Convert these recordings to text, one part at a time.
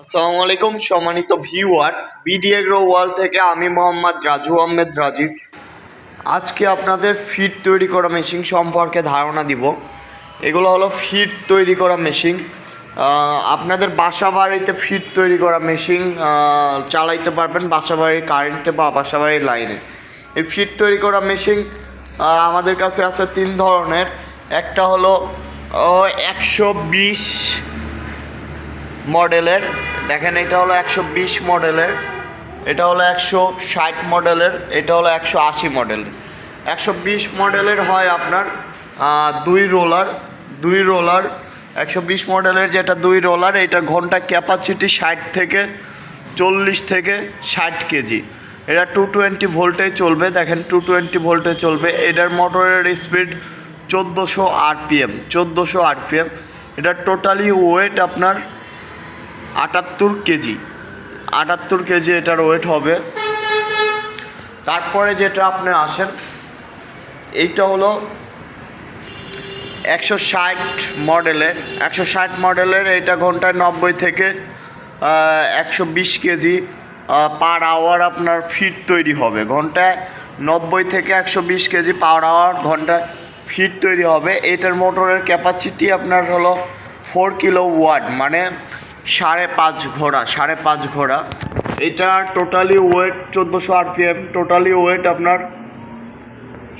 আসসালামু আলাইকুম, সম্মানিত ভিউয়ার্স বিডিএগ্রো ওয়ার্ল্ড থেকে আমি মোহাম্মদ রাজু আহমেদ রাজীব। আজকে আপনাদের ফিট তৈরি করা মেশিন সম্পর্কে ধারণা দিব। এগুলো হলো ফিট তৈরি করা মেশিন আপনাদের বাসা বাড়িতে ফিড তৈরি করা মেশিন চালাইতে পারবেন বাসা বাড়ির কারেন্টে বা বাসা বাড়ির লাইনে এই ফিট তৈরি করা মেশিন আমাদের কাছে আছে তিন ধরনের। একটা হলো একশো বিশ মডেলের। দেখেন, এটা হলো একশো বিশ মডেলের, এটা হলো একশো ষাট মডেলের, এটা হলো একশো আশি মডেলের। একশো বিশ মডেলের হয় আপনার দুই রোলার দুই রোলার। একশো বিশ মডেলের যেটা দুই রোলার, এটা ঘণ্টা ক্যাপাসিটি ষাট থেকে চল্লিশ থেকে ষাট কেজি। এটা টু টোয়েন্টি ভোল্টে চলবে, দেখেন টু টোয়েন্টি ভোল্টে চলবে। এটার মোটরের স্পিড চোদ্দোশো আরপিএম চোদ্দোশো আরপিএম। এটা টোটালি ওয়েট আপনার আটাত্তর কেজি। আটাত্তর কেজি এটার ওয়েট হবে। তারপরে যেটা আপনি আসেন, এইটা হলো একশো ষাট মডেলের একশো ষাট মডেলের এটা ঘন্টায় নব্বই থেকে একশো বিশ কেজি পার আওয়ার আপনার ফিট তৈরি হবে। ঘন্টায় নব্বই থেকে একশো বিশ কেজি পার আওয়ার ঘন্টায় ফিট তৈরি হবে। এটার মোটরের ক্যাপাসিটি আপনার হলো ফোর কিলো ওয়াট মানে সাড়ে পাঁচ ঘোড়া, সাড়ে পাঁচ ঘোড়া। এটা টোটালি ওয়েট চোদ্দোশো আরপিএম টোটালি ওয়েট আপনার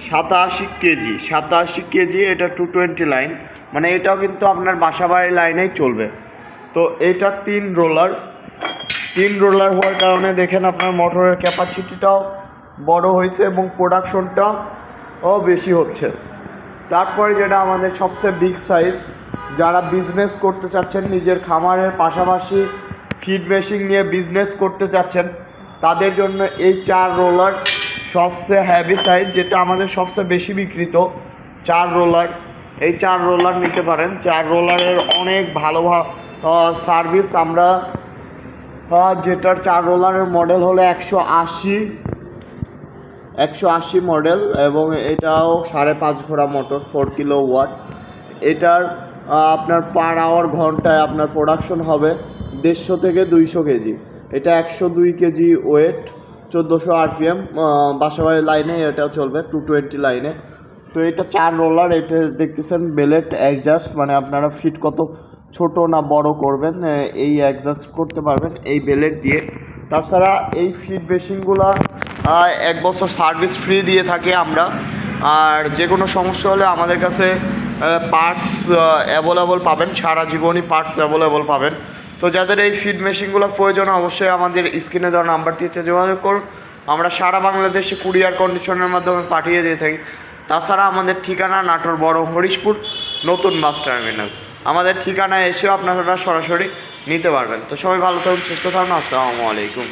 সাতাশি কেজি সাতাশি কেজি, এটা টু টোয়েন্টি লাইন মানে এটাও কিন্তু আপনার বাসাবাড়ি লাইনেই চলবে। তো এটা তিন রোলার তিন রোলার হওয়ার কারণে দেখেন আপনার মোটরের ক্যাপাসিটিটাও বড় হয়েছে এবং প্রোডাকশনটাও বেশি হচ্ছে। তারপরে যেটা আমাদের সবচেয়ে বিগ সাইজ যারা বিজনেস করতে চাচ্ছেন, নিজের খামারের পাশাপাশি ফিড মেশিন নিয়ে বিজনেস করতে চাচ্ছেন, তাদের জন্য এই চার রোলার সবচেয়ে হ্যাভি সাইজ যেটা আমাদের সবচেয়ে বেশি বিক্রিত, চার রোলার এই চার রোলার নিতে পারেন। চার রোলারের অনেক ভালো সার্ভিস আমরা যেটার চার রোলারের মডেল হলো একশো আশি একশো আশি মডেল এবং এটাও সাড়ে পাঁচ ঘোড়া মোটর ফোর কিলো ওয়াট এটার আপনার পার আওয়ার ঘন্টায় আপনার প্রোডাকশন হবে দেড়শো থেকে দুইশো কেজি। এটা একশো দুই কেজি ওয়েট চোদ্দোশো আরপিএম বাসাবাড়ি লাইনে এটা চলবে টু টোয়েন্টি লাইনে তো এটা চার রোলার এটা দেখতেছেন বেলেট অ্যাডজাস্ট মানে আপনারা ফিট কত ছোট না বড় করবেন এই অ্যাডজাস্ট করতে পারবেন এই বেলেট দিয়ে। তাছাড়া এই ফিড মেশিনগুলো এক বছর সার্ভিস ফ্রি দিয়ে থাকি আমরা। আর যে কোনো সমস্যা হলে আমাদের কাছে পার্টস অ্যাভেলেবল পাবেন, সারা জীবনই পার্টস অ্যাভেলেবল পাবেন। তো যাদের এই ফিড মেশিনগুলো প্রয়োজন, অবশ্যই আমাদের স্ক্রিনে দেওয়া নাম্বারটিতে যোগাযোগ করুন। আমরা সারা বাংলাদেশে কুরিয়ার কন্ডিশনের মাধ্যমে পাঠিয়ে দিয়ে থাকি। তাছাড়া আমাদের ঠিকানা নাটোর বড় হরিশপুর, নতুন বাস টার্মিনাল আমাদের ঠিকানায় এসেও আপনারা সরাসরি নিতে পারবেন। তো সবাই ভালো থাকুন, সুস্থ থাকুন, আসসালামু আলাইকুম।